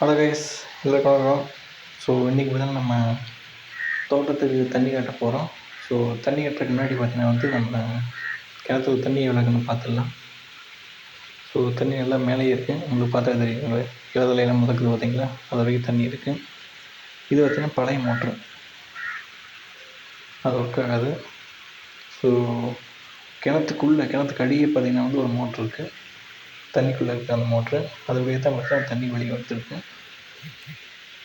Hello guys எல்லாருக்கும் வணக்கம். So இன்றைக்கி பார்த்தீங்கன்னா நம்ம தோட்டத்துக்கு தண்ணி காட்ட போகிறோம் ஸோ தண்ணி கட்டுறதுக்கு முன்னாடி பார்த்தீங்கன்னா வந்து நம்ம கிணத்துல தண்ணி விளக்குன்னு பார்த்துடலாம். ஸோ தண்ணி நல்லா மேலே இருக்குது உங்களுக்கு பார்த்தா தெரியும். கிணத்துல முதக்குது பார்த்தீங்களா? அது வரைக்கும் தண்ணி இருக்குது இது பார்த்தீங்கன்னா பழைய மோட்ரு. அது ஒர்க் ஆகாது. ஸோ கிணத்துக்குள்ளே கிணத்துக்கு அடியே பார்த்தீங்கன்னா வந்து ஒரு மோட்ரு இருக்குது தண்ணிக்குள்ளே இருக்க அந்த மோட்ரு அது வழியாக தான் பார்த்தா தண்ணி வெளியே வந்துருக்கு.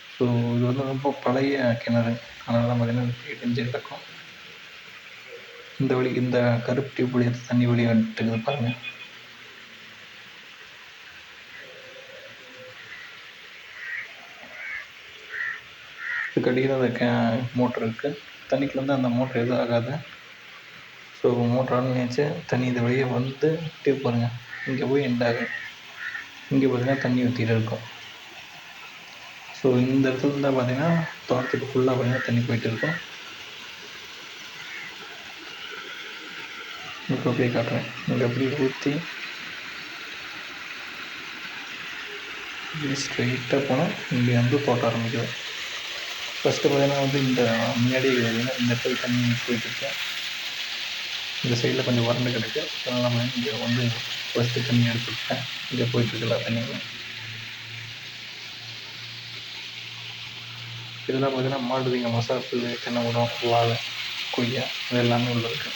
ஸோ இது வந்து ரொம்ப பழைய கிணறு. அதனால தான் பார்த்தீங்கன்னா இடிஞ்சு கிடக்கும். இந்த வழி இந்த கருப்பு டியூப் வழியாக தண்ணி வெளியே வந்துட்டுருக்குது பாருங்கள் இதுக்கடியில் அந்த கே மோட்ரு இருக்குது தண்ணிக்குள்ளே வந்து அந்த மோட்ரு எதுவும் ஆகாது. ஸோ மோட்ரு ஆன் பண்ணியாச்சு தண்ணி இந்த வழியாக வந்து டியூப் பாருங்கள் இங்கே போய் எண்ட் ஆகும். இங்கே பார்த்தீங்கன்னா தண்ணி ஊற்றிட்டு இருக்கும். ஸோ இந்த இடத்துல இருந்தால் பார்த்தீங்கன்னா தோட்டத்துக்கு ஃபுல்லாக பார்த்தீங்கன்னா தண்ணி போயிட்டு இருக்கும். இப்போ அப்படியே காட்டுறேன். இங்கே அப்படியே ஊற்றி இப்படி ஸ்ட்ரைட்டாக போனால் இங்கே வந்து தோட்டம் ஆரம்பிக்குது. ஃபஸ்ட்டு பார்த்தீங்கன்னா வந்து இந்த முன்னாடி பார்த்தீங்கன்னா இந்த இடத்துல தண்ணி போயிட்டுருக்கேன் இந்த சைடில் கொஞ்சம் வறண்டு கிடக்கு. அதனால் நம்ம இங்கே வந்து ஃபஸ்ட்டு தண்ணி எடுத்துக்கிட்டேன். இங்கே போயிட்டுருக்குல்ல தண்ணியும் இதெல்லாம் பார்த்தீங்கன்னா மாடுதிங்க மசாப்பு தென்னை உரம் வாழை கொய்யா இது எல்லாமே உள்ள இருக்குது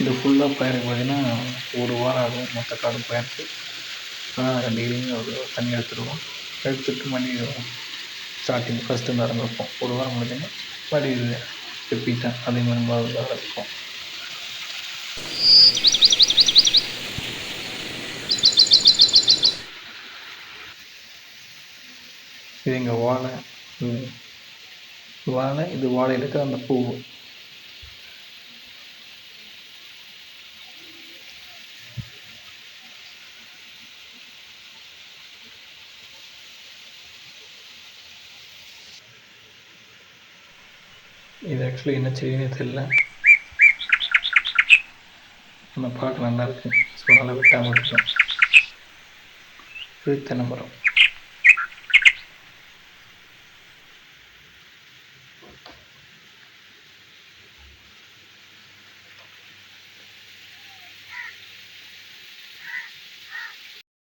இது ஃபுல்லாக பயிருக்கு பார்த்தீங்கன்னா ஒரு வாரம் ஆகும் மொத்த காடும் பயிருக்கு ஆனால் டெய்லியும் ஒரு தண்ணி எடுத்துடுவோம். எடுத்துட்டு மறுபடியும் ஸ்டார்டிங் ஃபஸ்ட்டு இருந்து ஆரம்பிப்போம். ஒரு வாரம் முடிஞ்சோடனே மறுபடியும் ரிப்பீட்டாக அதே மாதிரி முதல்ல ஆரம்பிப்போம். இது எங்கள் வாழை. வாழை இது வாழையில் இருக்கிற அந்த பூ. இது ஆக்சுவலி என்ன செய்யுனே தெரில ஆனால் பார்க்க நல்லா இருக்கு. ஸோ நல்லா விட்டாமல் இருக்கும் இது தென்னை மரம்